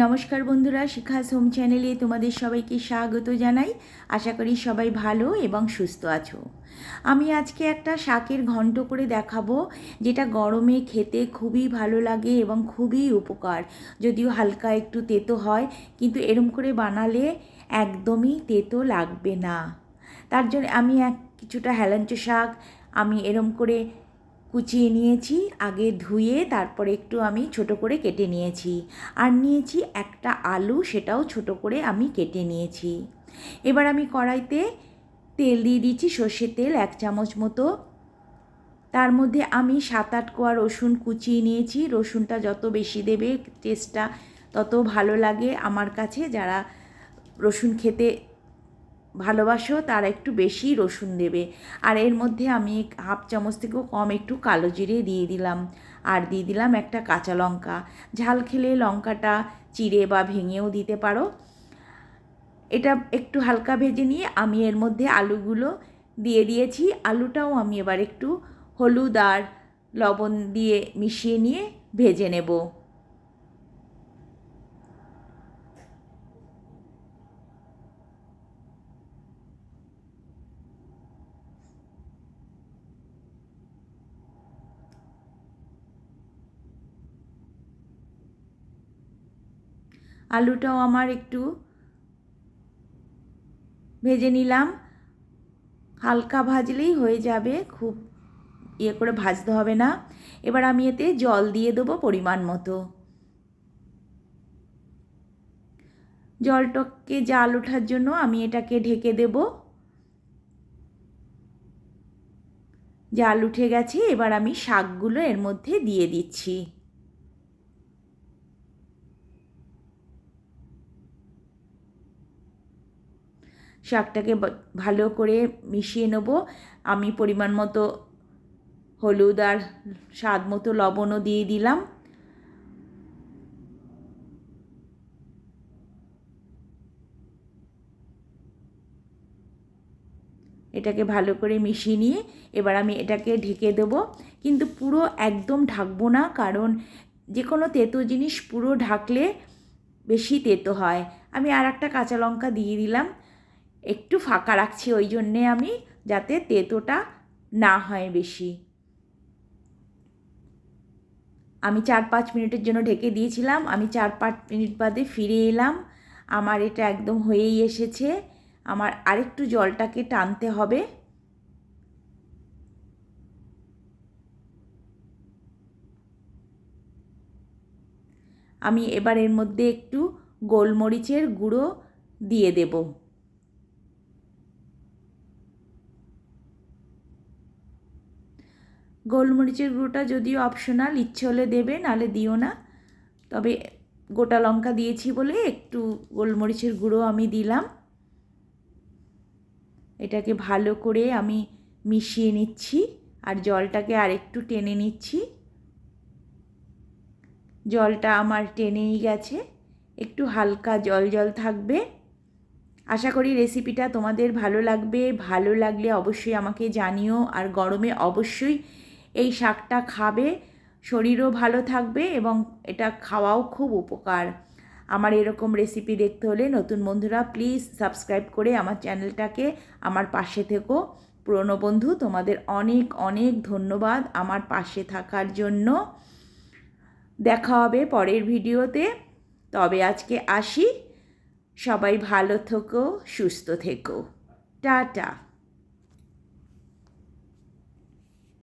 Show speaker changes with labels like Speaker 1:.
Speaker 1: নমস্কার বন্ধুরা, শিখাস হোম চ্যানেলে তোমাদের সবাইকে স্বাগত জানাই। আশা করি সবাই ভালো এবং সুস্থ আছো। আমি আজকে একটা শাকের ঘন্ট করে দেখাবো, যেটা গরমে খেতে খুবই ভালো লাগে এবং খুবই উপকার। যদিও হালকা একটু তেতো হয়, কিন্তু এরম করে বানালে একদমই তেতো লাগবে না। তার জন্য আমি এক কিছুটা হেলাঞ্চ শাক, আমি এরম করে কুচিয়ে নিয়েছি, আগে ধুয়ে তারপরে একটু আমি ছোট করে কেটে নিয়েছি। আর নিয়েছি একটা আলু, সেটাও ছোট করে আমি কেটে নিয়েছি। এবার আমি কড়াইতে তেল দিয়ে দিচ্ছি সর্ষের তেল এক চামচ মতো। তার মধ্যে আমি সাত আট কোয়া রসুন কুচিয়ে নিয়েছি। রসুনটা যত বেশি দেবে টেস্টটা তত ভালো লাগে। আমার কাছে যারা রসুন খেতে ভালোবাসো তারা একটু বেশি রসুন দেবে। আর এর মধ্যে আমি হাফ চামচ থেকেও কম একটু কালো জিরে দিয়ে দিলাম। আর দিয়ে দিলাম একটা কাঁচা লঙ্কা। ঝাল খেলে লঙ্কাটা চিড়ে বা ভেঙেও দিতে পারো। এটা একটু হালকা ভেজে নিয়ে আমি এর মধ্যে আলুগুলো দিয়ে দিয়েছি। আলুটাও আমি এবার একটু হলুদ আর লবণ দিয়ে মিশিয়ে নিয়ে ভেজে নেব। আলুটাও আমার একটু ভেজে নিলাম। হালকা ভাজলেই হয়ে যাবে, খুব ইয়ে করে ভাজতে হবে না। এবার আমি এতে জল দিয়ে দেবো পরিমাণ মতো। জলটাকে জাল ওঠার জন্য আমি এটাকে ঢেকে দেব। জাল উঠে গেছে, এবার আমি শাকগুলো এর মধ্যে দিয়ে দিচ্ছি। শাকটাকে ভালো করে মিশিয়ে নেব। আমি পরিমাণ মতো হলুদ আর স্বাদ মতো লবণও দিয়ে দিলাম। এটাকে ভালো করে মিশিয়ে নিয়ে এবার আমি এটাকে ঢেকে দেবো। কিন্তু পুরো একদম ঢাকবো না, কারণ যে কোনো তেতো জিনিস পুরো ঢাকলে বেশি তেতো হয়। আমি আর একটা কাঁচা লঙ্কা দিয়ে দিলাম। একটু ফাঁকা রাখছি ওই জন্যে আমি, যাতে তেতোটা না হয় বেশি। আমি চার পাঁচ মিনিটের জন্য ঢেকে দিয়েছিলাম, আমি চার পাঁচ মিনিট বাদে ফিরে এলাম। আমার এটা একদম হয়েই এসেছে। আমার আরেকটু জলটাকে টানতে হবে। আমি এবার এর মধ্যে একটু গোলমরিচের গুঁড়ো দিয়ে দেবো। গোলমরিচের গুঁড়োটা যদিও অপশনাল ইচ্ছে হলে দেবে নালে দিও না। তবে গোটা লঙ্কা দিয়েছি বলে একটু গোলমরিচের গুঁড়ো আমি দিলাম। এটাকে ভালো করে আমি মিশিয়ে নিচ্ছি আর জলটাকে আর একটু টেনে নিচ্ছি। জলটা আমার টেনেই গেছে। একটু হালকা জল জল থাকবে। আশা করি রেসিপিটা তোমাদের ভালো লাগবে। ভালো লাগলে অবশ্যই আমাকে জানিও। আর গরমে অবশ্যই এই শাকটা খাবে, শরীরও ভালো থাকবে এবং এটা খাওয়াও খুব উপকার। আমার এরকম রেসিপি দেখতে হলে নতুন বন্ধুরা প্লিজ সাবস্ক্রাইব করে আমার চ্যানেলটাকে আমার পাশে থেকো। পুরনো বন্ধু, তোমাদের অনেক অনেক ধন্যবাদ আমার পাশে থাকার জন্য। দেখা হবে পরের ভিডিওতে। তবে আজকে আসি। সবাই ভালো থেকো, সুস্থ থেকো। টাটা।